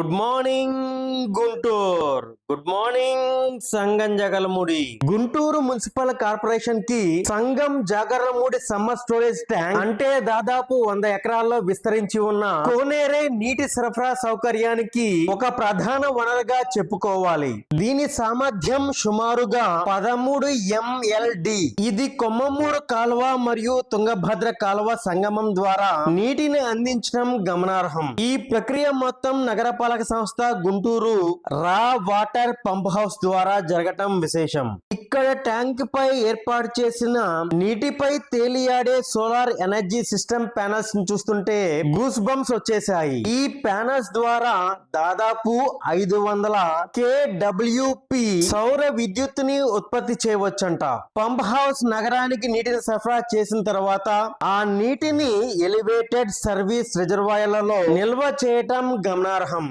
Good morning Guntur. Good morning Sangam Jagalamudi. Guntur municipal కార్పొరేషన్కి Sangam Jagarlamudi summer storage tank అంటే దాదాపు వంద ఎకరాల్లో విస్తరించి ఉన్న కోనేరే నీటి సరఫరా సౌకర్యానికి ఒక ప్రధాన వనరుగా చెప్పుకోవాలి. దీని సామర్థ్యం సుమారుగా పదమూడు ఎంఎల్డి ఇది కొమ్మమూడు కాలువ మరియు తుంగభద్ర కాలువ సంగమం ద్వారా నీటిని అందించడం గమనార్హం. ఈ ప్రక్రియ మొత్తం నగర నగరపాలక సంస్థ గుంటూరు రా వాటర్ పంప్ హౌస్ ద్వారా జరగటం విశేషం. ఇక్కడ ట్యాంక్ పై ఏర్పాటు చేసిన నీటిపై తేలియాడే సోలార్ ఎనర్జీ సిస్టమ్ ప్యానల్స్ని చూస్తుంటే గూస్ బంప్స్ వచ్చేసాయి. ఈ ప్యానల్స్ ద్వారా దాదాపు ఐదు వందల కేడబ్ల్యూపి సౌర విద్యుత్ని ఉత్పత్తి చేయవచ్చంట. పంప్ హౌస్ నగరానికి నీటిని సరఫరా చేసిన తర్వాత ఆ నీటిని ఎలివేటెడ్ సర్వీస్ రిజర్వాయర్లలో నిల్వ చేయటం గమనార్హం.